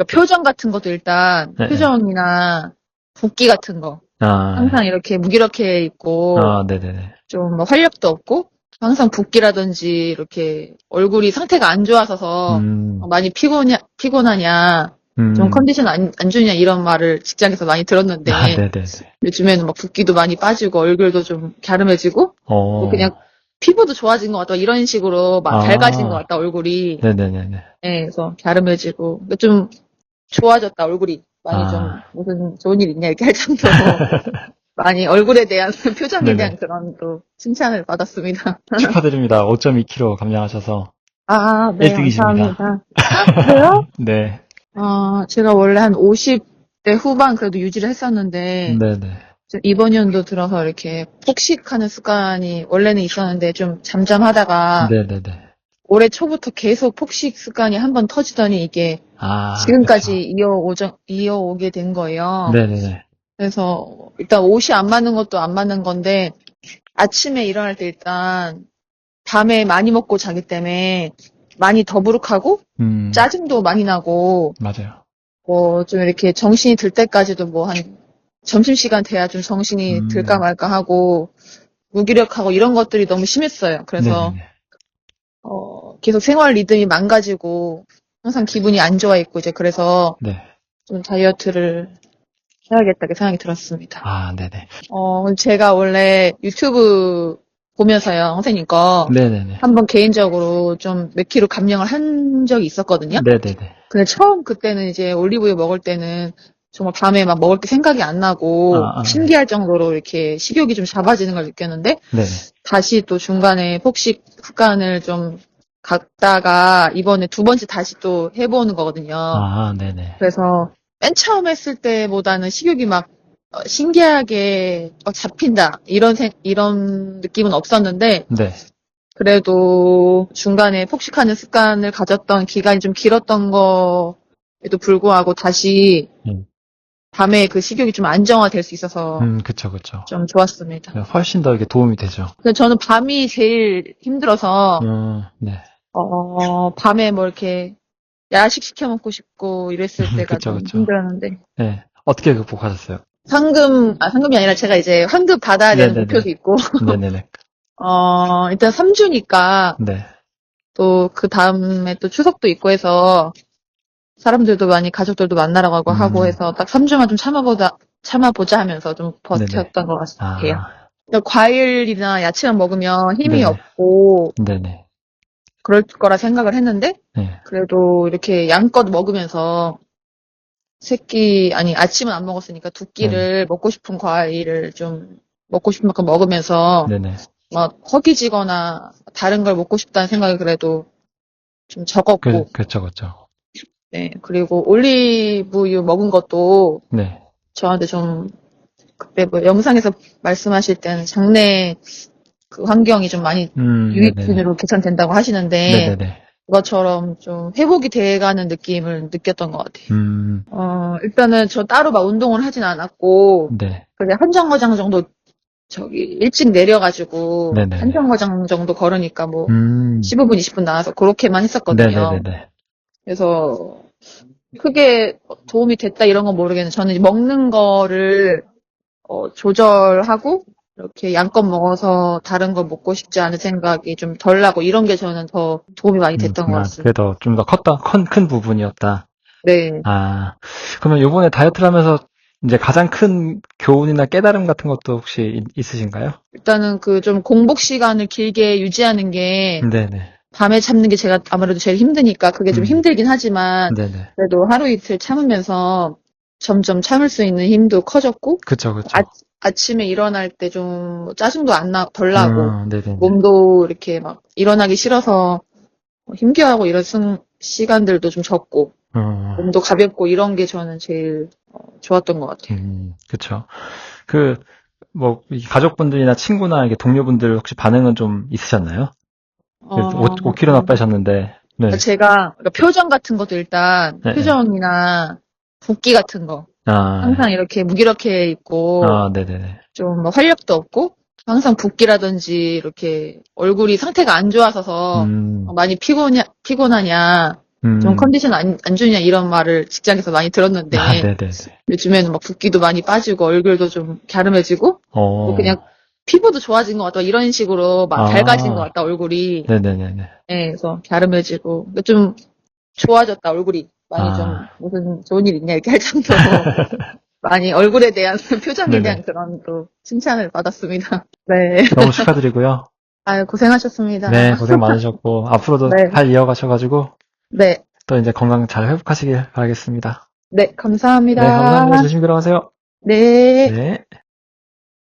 그러니까 표정 같은 것도 일단 네. 표정이나 붓기 같은 거 아, 항상 이렇게 무기력해 있고 아, 네네네. 좀뭐 활력도 없고 항상 붓기라든지 이렇게 얼굴이 상태가 안 좋아서서 음, 많이 피곤냐 피곤하냐 음. 좀 컨디션 안, 안 좋냐 이런 말을 직장에서 많이 들었는데 아, 네네네. 요즘에는 막 붓기도 많이 빠지고 얼굴도 좀 갸름해지고 어. 뭐 그냥 피부도 좋아진 것 같다 이런 식으로 막 아. 밝아진 것 같다 얼굴이 네네네네. 네, 그래서 갸름해지고 그러니까 좀 좋아졌다 얼굴이 많이 아. 좀 무슨 좋은 일 있냐 이렇게 할 정도로 많이 얼굴에 대한 표정에 네네. 대한 그런 또 칭찬을 받았습니다. 축하드립니다. 5.2kg 감량하셔서. 아, 네, 1등이십니다. 감사합니다. 아, 그래요? 네. 어, 제가 원래 한 50대 후반 그래도 유지를 했었는데 네네. 좀 이번 연도 들어서 이렇게 폭식하는 습관이 원래는 있었는데 좀 잠잠하다가 네네네. 올해 초부터 계속 폭식 습관이 한 번 터지더니 이게 아. 지금까지 이어오정, 이어오게 된 거예요. 네네네. 그래서 일단 옷이 안 맞는 것도 안 맞는 건데 아침에 일어날 때 일단 밤에 많이 먹고 자기 때문에 많이 더부룩하고 음. 짜증도 많이 나고 맞아요. 뭐 좀 이렇게 정신이 들 때까지도 뭐 한 점심시간 돼야 좀 정신이 음. 들까 말까 하고 무기력하고 이런 것들이 너무 심했어요. 그래서 네네네. 어, 계속 생활 리듬이 망가지고 항상 기분이 안 좋아 있고 이제 그래서 네. 좀 다이어트를 해야겠다는 생각이 들었습니다. 아, 네네. 어, 제가 원래 유튜브 보면서요, 선생님 거. 네네네. 한번 개인적으로 좀 몇 킬로 감량을 한 적이 있었거든요. 네네네. 근데 처음 그때는 이제 올리브유 먹을 때는 정말 밤에 막 먹을 게 생각이 안 나고 아, 아. 신기할 정도로 이렇게 식욕이 좀 잡아지는 걸 느꼈는데 네네. 다시 또 중간에 폭식 습관을 좀 갔다가 이번에 두 번째 다시 또 해보는 거거든요. 아, 네네. 그래서 맨 처음 했을 때보다는 식욕이 막 어, 신기하게 어, 잡힌다 이런 생- 이런 느낌은 없었는데 네. 그래도 중간에 폭식하는 습관을 가졌던 기간이 좀 길었던 거에도 불구하고 다시 음. 밤에 그 식욕이 좀 안정화될 수 있어서 음, 그쵸, 그쵸. 좀 좋았습니다. 훨씬 더 이게 도움이 되죠. 근데 저는 밤이 제일 힘들어서 음, 네. 어, 밤에 뭐 이렇게 야식 시켜 먹고 싶고 이랬을 때가 그쵸, 좀 그쵸. 힘들었는데 네. 어떻게 극복하셨어요? 상금, 아, 상금이 아니라 제가 이제 환급 받아야 되는 네네네. 목표도 있고, 네네네. 어, 일단 3주니까 네. 또 그 다음에 또 추석도 있고 해서 사람들도 많이 가족들도 만나러 가고 음. 하고 해서 딱 3주만 좀 참아보자, 참아보자 하면서 좀 버텼던 것 같아요. 아, 그러니까 과일이나 야채만 먹으면 힘이 네네. 없고 네네. 그럴 거라 생각을 했는데 네. 그래도 이렇게 양껏 먹으면서 새끼 아니 아침은 안 먹었으니까 두 끼를 먹고 싶은 과일을 좀 먹고 싶은 만큼 먹으면서 네네. 막 허기지거나 다른 걸 먹고 싶다는 생각이 그래도 좀 적었고 그, 그쵸, 그쵸. 네 그리고 올리브유 먹은 것도 네. 저한테 좀 그때 뭐 영상에서 말씀하실 때는 장내 그 환경이 좀 많이 음, 유익균으로 개선된다고 하시는데 네네네. 그것처럼 좀 회복이 돼가는 느낌을 느꼈던 것 같아요. 음, 어, 일단은 저 따로 막 운동을 하진 않았고, 네. 그냥 한 정거장 정도, 저기, 일찍 내려가지고, 네네. 한 정거장 정도 걸으니까 뭐, 음, 15분, 20분 나와서 그렇게만 했었거든요. 네네네네. 그래서, 크게 도움이 됐다 이런 건 모르겠는데, 저는 먹는 거를, 어, 조절하고, 이렇게 양껏 먹어서 다른 걸 먹고 싶지 않은 생각이 좀 덜 나고, 이런 게 저는 더 도움이 많이 됐던 음, 것 아, 같습니다. 그래도 좀 더 컸다, 큰, 큰 부분이었다. 네. 아, 그러면 요번에 다이어트를 하면서 이제 가장 큰 교훈이나 깨달음 같은 것도 혹시 있- 있으신가요? 일단은 그 좀 공복 시간을 길게 유지하는 게 네네. 밤에 참는 게 제가 아무래도 제일 힘드니까 그게 좀 음. 힘들긴 하지만 네네. 그래도 하루 이틀 참으면서 점점 참을 수 있는 힘도 커졌고 그쵸, 그쵸. 아, 아침에 일어날 때 좀 짜증도 안 나, 덜 나고 음, 네네. 몸도 이렇게 막 일어나기 싫어서 힘겨워하고 이런 순- 시간들도 좀 적고 음, 몸도 가볍고 이런 게 저는 제일 어, 좋았던 것 같아요. 음, 그쵸. 그, 뭐, 이 가족분들이나 친구나 이게 동료분들 혹시 반응은 좀 있으셨나요? 어, 5, 5kg나 빼셨는데, 네. 제가 그러니까 표정 같은 것도 일단 네. 표정이나 붓기 같은 거 아, 항상 이렇게 무기력해 있고 아, 네네네. 좀뭐 활력도 없고 항상 붓기라든지 이렇게 얼굴이 상태가 안 좋아서서 음, 많이 피곤냐 피곤하냐 음. 좀 컨디션 안, 안 좋냐 이런 말을 직장에서 많이 들었는데 아, 네네네. 요즘에는 막 붓기도 많이 빠지고 얼굴도 좀 갸름해지고 어. 뭐 그냥 피부도 좋아진 것 같다 이런 식으로 막 아. 밝아진 것 같다 얼굴이 네네네네. 네, 그래서 갸름해지고 좀 좋아졌다 얼굴이 많이 아. 좀 무슨 좋은 일 있냐 이렇게 할 정도로 많이 얼굴에 대한 표정에 네네. 대한 그런 또 칭찬을 받았습니다. 네, 너무 축하드리고요. 아유 고생하셨습니다. 네, 고생 많으셨고, 앞으로도 네. 잘 이어가셔가지고, 네, 또 이제 건강 잘 회복하시길 바라겠습니다. 네 감사합니다. 네, 감사합니다. 조심히 들어가세요. 네. 네.